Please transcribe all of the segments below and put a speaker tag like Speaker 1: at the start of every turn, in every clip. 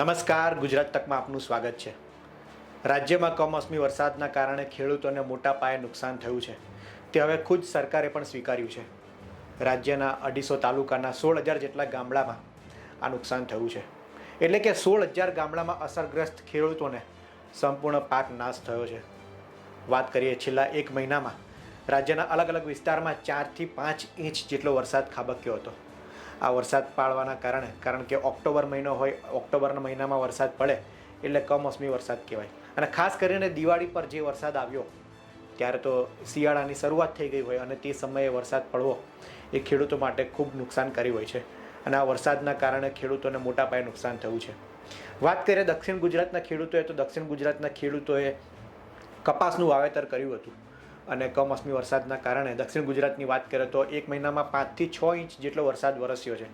Speaker 1: નમસ્કાર, ગુજરાત તકમાં આપનું સ્વાગત છે. રાજ્યમાં કમોસમી વરસાદના કારણે ખેડૂતોને મોટા પાયે નુકસાન થયું છે. તે હવે ખુદ સરકારે પણ સ્વીકાર્યું છે. રાજ્યના અઢીસો તાલુકાના સોળ હજાર જેટલા ગામડામાં આ નુકસાન થયું છે. એટલે કે સોળ હજાર ગામડામાં અસરગ્રસ્ત ખેડૂતોને સંપૂર્ણ પાક નાશ થયો છે. વાત કરીએ છેલ્લા એક મહિનામાં, રાજ્યના અલગ અલગ વિસ્તારમાં ચારથી પાંચ ઇંચ જેટલો વરસાદ ખાબક્યો હતો. આ વરસાદ પાડવાના કારણે, કારણ કે ઓક્ટોબર મહિનો હોય, ઓક્ટોબરના મહિનામાં વરસાદ પડે, એટલે કમોસમી વરસાદ કહેવાય. અને ખાસ કરીને દિવાળી પર જે વરસાદ આવ્યો, ત્યારે તો શિયાળાની શરૂઆત થઈ ગઈ હોય અને તે સમયે વરસાદ પડવો એ ખેડૂતો માટે ખૂબ નુકસાનકારી હોય છે. અને આ વરસાદના કારણે ખેડૂતોને મોટા પાયે નુકસાન થયું છે. વાત કરીએ દક્ષિણ ગુજરાતના ખેડૂતોએ, તો દક્ષિણ ગુજરાતના ખેડૂતોએ કપાસનું વાવેતર કર્યું હતું. અને કમોસમી વરસાદના કારણે દક્ષિણ ગુજરાતની વાત કરીએ તો એક મહિનામાં પાંચથી છ ઇંચ જેટલો વરસાદ વરસ્યો છે.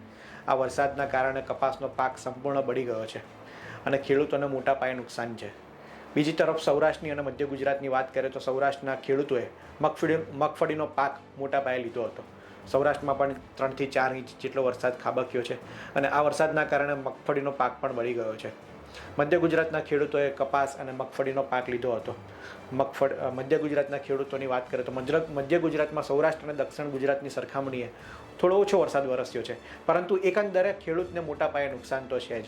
Speaker 1: આ વરસાદના કારણે કપાસનો પાક સંપૂર્ણ બળી ગયો છે અને ખેડૂતોને મોટા પાયે નુકસાન છે. બીજી તરફ સૌરાષ્ટ્રની અને મધ્ય ગુજરાતની વાત કરીએ તો સૌરાષ્ટ્રના ખેડૂતોએ મગફળી, મગફળીનો પાક મોટા પાયે લીધો હતો. સૌરાષ્ટ્રમાં પણ ત્રણથી ચાર ઇંચ જેટલો વરસાદ ખાબક્યો છે અને આ વરસાદના કારણે મગફળીનો પાક પણ બળી ગયો છે. મધ્ય ગુજરાતના ખેડૂતોએ કપાસ અને મગફળીનો પાક લીધો હતો. મગફળ મધ્ય ગુજરાતના ખેડૂતોની વાત કરીએ તો મધ્ય ગુજરાતમાં સૌરાષ્ટ્ર અને દક્ષિણ ગુજરાતની સરખામણીએ થોડો ઓછો વરસાદ વરસ્યો છે. પરંતુ એકંદરે ખેડૂતને મોટા પાયે નુકસાન તો છે જ.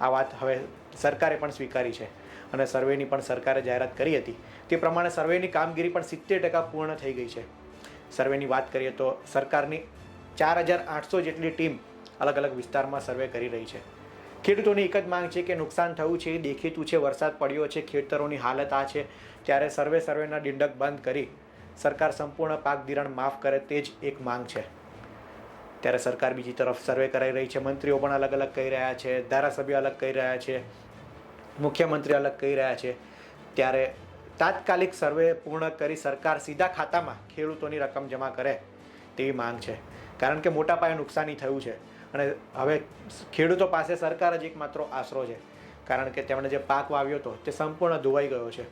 Speaker 1: આ વાત હવે સરકારે પણ સ્વીકારી છે અને સર્વેની પણ સરકારે જાહેરાત કરી હતી. તે પ્રમાણે સર્વેની કામગીરી પણ સિત્તેર ટકા પૂર્ણ થઈ ગઈ છે. સર્વેની વાત કરીએ તો સરકારની ચાર હજાર આઠસો જેટલી ટીમ અલગ અલગ વિસ્તારમાં સર્વે કરી રહી છે. ખેડૂતોની એક જ માંગ છે કે નુકસાન થયું છે, દેખીતું છે, વરસાદ પડ્યો છે, ખેતરોની હાલત આ છે, ત્યારે સર્વે સર્વેના ડિંડક બંધ કરી સરકાર સંપૂર્ણ પાક ધિરાણ માફ કરે તે જ એક માંગ છે. ત્યારે સરકાર બીજી તરફ સર્વે કરાઈ રહી છે, મંત્રીઓ પણ અલગ અલગ કહી રહ્યા છે, ધારાસભ્ય અલગ કહી રહ્યા છે, મુખ્યમંત્રી અલગ કહી રહ્યા છે. ત્યારે તાત્કાલિક સર્વે પૂર્ણ કરી સરકાર સીધા ખાતામાં ખેડૂતોની રકમ જમા કરે તેવી માંગ છે. કારણ કે મોટા પાયે નુકસાની થયું છે. અને હવે ખેડૂતો પાસે સરકાર જ એકમાત્ર આશરો છે. કારણ કે તેમણે જે પાક વાવ્યો હતો તે સંપૂર્ણ ધોવાઈ ગયો છે.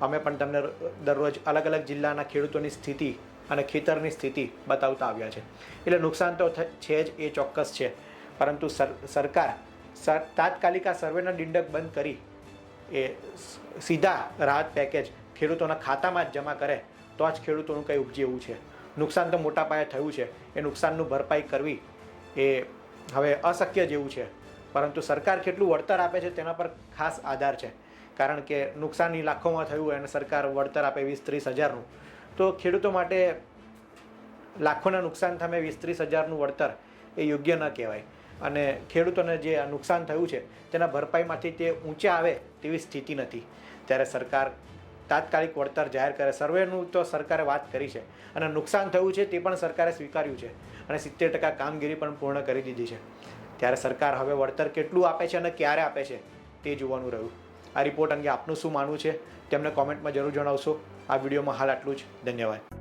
Speaker 1: અમે પણ તમને દરરોજ અલગ અલગ જિલ્લાના ખેડૂતોની સ્થિતિ અને ખેતરની સ્થિતિ બતાવતા આવ્યા છે. એટલે નુકસાન તો છે જ, એ ચોક્કસ છે. પરંતુ સર, સરકાર સર, તાત્કાલિક આ સર્વેના ડિંડક બંધ કરી એ સીધા રાહત પેકેજ ખેડૂતોના ખાતામાં જ જમા કરે તો જ ખેડૂતોનું કંઈ ઉપજે એવું છે. નુકસાન તો મોટા પાયે થયું છે. એ નુકસાનનું ભરપાઈ કરવી એ હવે અશક્ય જેવું છે. પરંતુ સરકાર કેટલું વળતર આપે છે તેના પર ખાસ આધાર છે. કારણ કે નુકસાની લાખોમાં થયું અને સરકાર વળતર આપે વીસ ત્રીસ હજારનું. તો ખેડૂતો માટે લાખોના નુકસાન સામે વીસ ત્રીસ હજારનું વળતર એ યોગ્ય ન કહેવાય. અને ખેડૂતોને જે નુકસાન થયું છે તેના ભરપાઈમાંથી તે ઊંચા આવે તેવી સ્થિતિ નથી. ત્યારે સરકાર તાત્કાલિક વળતર જાહેર કરે. સર્વેનું તો સરકારે વાત કરી છે અને નુકસાન થયું છે તે પણ સરકારે સ્વીકાર્યું છે અને સિત્તેર ટકા કામગીરી પણ પૂર્ણ કરી દીધી છે. ત્યારે સરકાર હવે વળતર કેટલું આપે છે અને ક્યારે આપે છે તે જોવાનું રહ્યું. આ રિપોર્ટ અંગે આપનું શું માનવું છે તેમને કોમેન્ટમાં જરૂર જણાવશો. આ વિડીયોમાં હાલ આટલું જ. ધન્યવાદ.